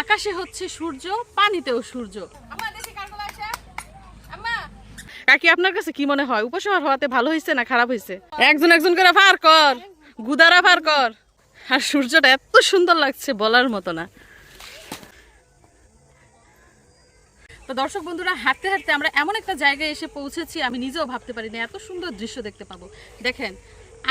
আকাশে হচ্ছে সূর্য পানিতেও সূর্য। কাকি আপনার কাছে কি মনে হয়? উপশহর হওয়াতে ভালো হয়েছে না খারাপ হয়েছে একজন একজন করে ফার কর গুদারা ফার কর। আর সূর্যটা এত সুন্দর লাগছে বলার মতো না। তো দর্শক বন্ধুরা হাঁটতে হাঁটতে আমরা এমন একটা জায়গায় এসে পৌঁছেছি আমি নিজেও ভাবতে পারিনি এত সুন্দর দৃশ্য দেখতে পাবো। দেখেন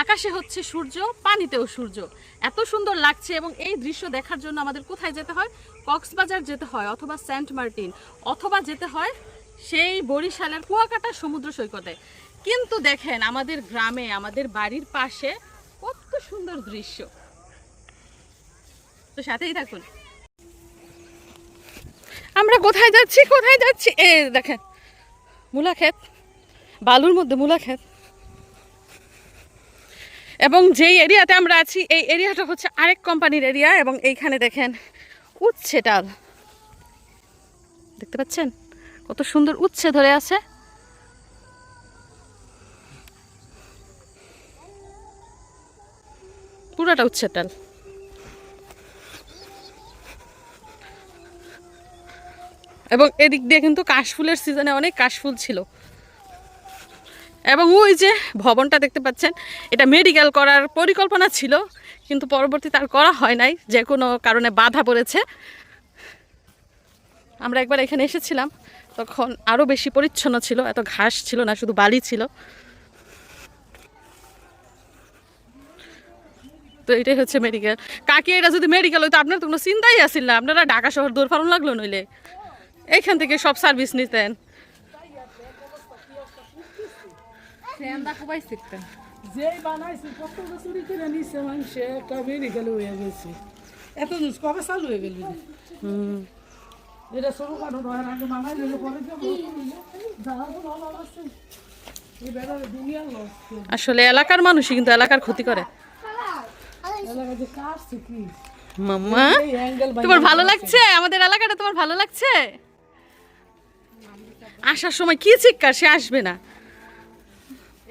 আকাশে হচ্ছে সূর্য, পানিতেও সূর্য। এত সুন্দর লাগছে এবং এই দৃশ্য দেখার জন্য আমাদের কোথায় যেতে হয়? কক্সবাজার যেতে হয় অথবা সেন্ট মার্টিন, অথবা যেতে হয় সেই বরিশালের কুয়াকাটা সমুদ্র সৈকতে। কিন্তু দেখেন আমাদের গ্রামে, আমাদের বাড়ির পাশে কত সুন্দর দৃশ্য। তো সাথেই থাকুন। আমরা কোথায় যাচ্ছি? কোথায় যাচ্ছি? এ, দেখেন মূলা ক্ষেত বালুর মধ্যে মূলা ক্ষেত এবং যেই এরিয়াতে আমরা আছি, এই এরিয়াটা হচ্ছে আরেক কোম্পানির এরিয়া এবং এইখানে দেখেন উচ্ছে ডাল। দেখতে পাচ্ছেন? কত সুন্দর উচ্ছে ধরে আছে। পুরাটা উচ্ছে ডাল। এবং এদিক দিয়ে কিন্তু কাশফুলের সিজনে অনেক কাশফুল ছিল। এবং ওই যে ভবনটা দেখতে পাচ্ছেন, এটা মেডিকেল করার পরিকল্পনা ছিল, কিন্তু পরবর্তীতে আর করা হয় নাই, যে কোনো কারণে বাধা পড়েছে। আমরা একবার এখানে এসেছিলাম, তখন আরও বেশি পরিচ্ছন্ন ছিল, এত ঘাস ছিল না, শুধু বালি ছিল। তো এটাই হচ্ছে মেডিকেল কাকি, এটা যদি মেডিকেল হইতো, আপনার তো কোনো চিন্তাই আসিল না, আপনারা ঢাকা শহর দূর ফারণ লাগল নইলে। এইখান থেকে সব সার্ভিস নিতেন। যেই বানাইছে কত চুরি করে নিছে মানুষে একটা মেডিকেল হয়ে গেছে। এত জিনিস কবে চালু হয়ে গেল? এটা সরু কারণ হয় আগে বানাই দিলে পরে যাব যাওয়ার ভালো আছে এই বেড়ারে দুনিয়ার লস আসলে এলাকার মানুষই কিন্তু এলাকার ক্ষতি করে। মাম্মা তোমার ভালো লাগছে? আমাদের এলাকাটা তোমার ভালো লাগছে? আসার সময় কি চিৎকার? সে আসবে না।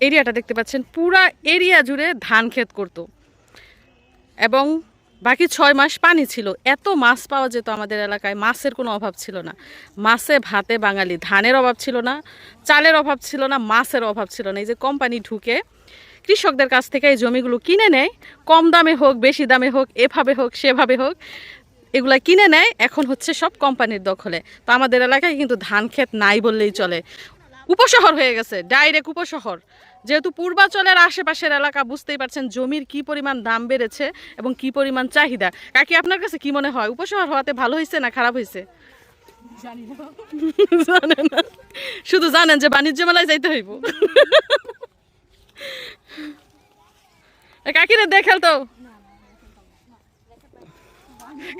এরিয়াটা দেখতে পাচ্ছেন, পুরা এরিয়া জুড়ে ধান ক্ষেত করতো। এবং বাকি ছয় মাস পানি ছিল। এত মাছ পাওয়া যেত আমাদের এলাকায়, মাছের কোনো অভাব ছিল না। মাছে ভাতে বাঙালি, ধানের অভাব ছিল না, চালের অভাব ছিল না, মাছের অভাব ছিল না। এই যে কোম্পানি ঢুকে কৃষকদের কাছ থেকে এই জমিগুলো কিনে নেয়, কম দামে হোক, বেশি দামে হোক, এভাবে হোক, সেভাবে হোক, এগুলা কিনে নেয়। এখন হচ্ছে সব কোম্পানির দখলে। তো আমাদের এলাকায় কিন্তু ধান ক্ষেত নাই বললেই চলে। উপশহর হয়ে গেছে ডাইরেক্ট উপশহর। যেহেতু পূর্বাচলের আশেপাশের এলাকা, বুঝতেই পারছেন জমির কি পরিমাণ দাম বেড়েছে এবং কি পরিমাণ চাহিদা। কাকি, আপনার কাছে কি মনে হয়? উপশহর হওয়াতে ভালো হয়েছে না খারাপ হয়েছে? শুধু জানেন যে বাণিজ্য মেলায় যাইতে হইব। কাকিরে দেখাল তো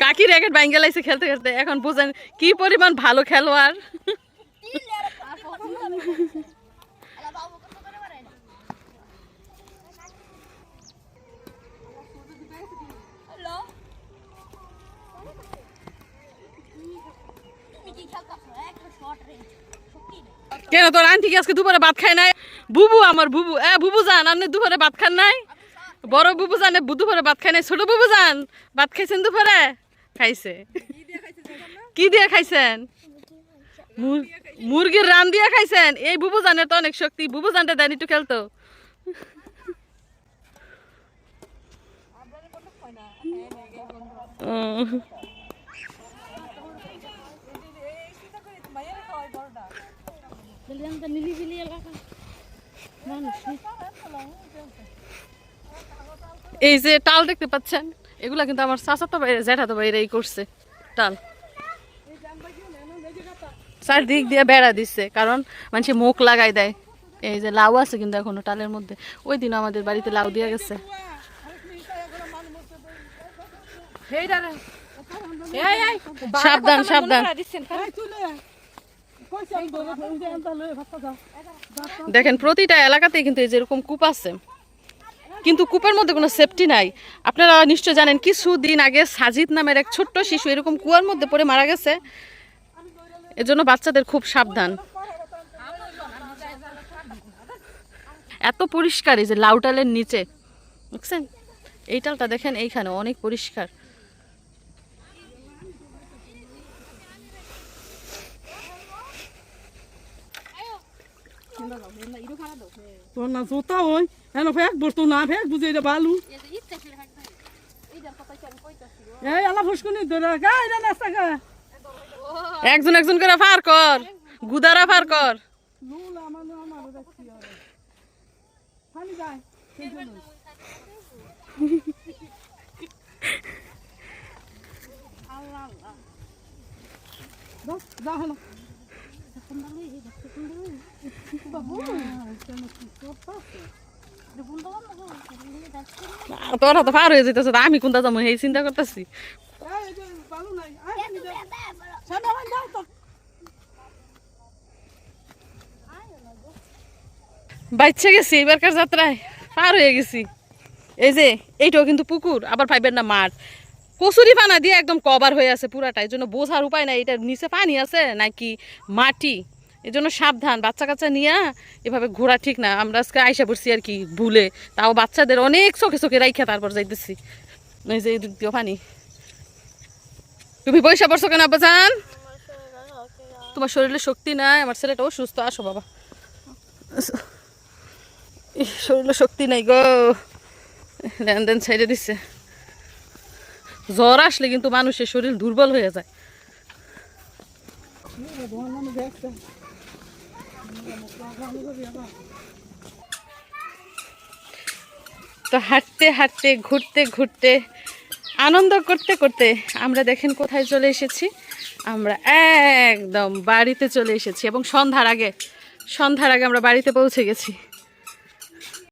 কাকি র্যাকেট বাইঙ্গা লাইছে খেলতে খেলতে। এখন বুঝেন কি পরিমাণ ভালো খেলোয়াড়। কেন তোর আন্টি কি আজকে দুপুরে ভাত খায় নাই? বুবু আমার বুবু। এ, বুবু জান আপনি দুপুরে ভাত খান নাই? বড় বুবু জানে দুপুরে ভাত খায় নাই। ছোট বুবু জান ভাত খাইছেন দুপুরে? খাইছে। কি দিয়ে খাইছেন? মুরগির রান দিয়ে খাইছেন? এই বুবু জানের তো অনেক শক্তি। বুবু জানতে দেন, একটু খেলতো। এই যে টাল দেখতে পাচ্ছেন, এগুলা কিন্তু আমার চাচাতো বাইরে জ্যাঠাতো বাইরে এই করছে, টাল। চারদিক দিয়ে বেড়া দিচ্ছে কারণ মানুষে মুখ লাগাই দেয়। এই যে লাউ আছে কিন্তু এখনও টালের মধ্যে। ওই দিন আমাদের বাড়িতে লাউ দিয়ে গেছে। সাবধান সাবধান। দেখেন প্রতিটা এলাকাতেই কিন্তু এই যে এরকম কূপ আছে। কিন্তু কূপের মধ্যে কোনো সেফটি নাই। আপনারা নিশ্চয় জানেন কিছু দিন আগে সাজিদ নামের এক ছোট্ট শিশু এরকম কুয়ার মধ্যে পড়ে মারা গেছে। এজন্য বাচ্চাদের খুব সাবধান। এত পরিষ্কার এই যে লাউটালের নিচে। বুঝছেন এই টালটা দেখেন এইখানে, অনেক পরিষ্কার। না জোতা ওই এনে ফেক বসতো না ফেক, বুঝে এটা বালু। এই আলা ফুসকুনি ধরে গাই না নাস্তা খা। একজন একজন করে ফার কর, গুদারা ফার কর। তোরা তো পার হয়ে যেতেছে আমি কোনটা যাব? এই চিন্তা করতেছি। এই বালু নাই আয় যাও। তো। বাচ্চা গেছি এবারকার যাত্রায় পার হয়ে গেছি। এই যে এইটাও কিন্তু পুকুর আবার পাইবেন না মাঠ। কচুরি পানা দিয়ে একদম কভার হয়ে আছে পুরাটা এই জন্য বোঝার উপায় নাই এটার নিচে পানি আছে নাকি মাটি? এই জন্য সাবধান বাচ্চা কাচ্চা নিয়ে এভাবে ঘোরা ঠিক না। আমরা আজকে আইসা পড়ছি আর কি ভুলে। তাও বাচ্চাদের অনেক চোখে চোখে রাইখা তারপর যাইতেছি। এই যে এদিক দিয়েও পানি। তুমি পয়সা পড়ছো কেন আব্বাজান তোমার শরীরে শক্তি নাই, আমার ছেলেটাও সুস্থ, আসো বাবা। শরীরে শক্তি নাই গো। লেনদেন ছেড়ে দিচ্ছে জ্বর আসলে কিন্তু মানুষের শরীর দুর্বল হয়ে যায়। তো হাঁটতে হাঁটতে, ঘুরতে ঘুরতে আনন্দ করতে করতে আমরা দেখেন কোথায় চলে এসেছি। আমরা একদম বাড়িতে চলে এসেছি এবং সন্ধ্যার আগে সন্ধ্যার আগে আমরা বাড়িতে পৌঁছে গেছি।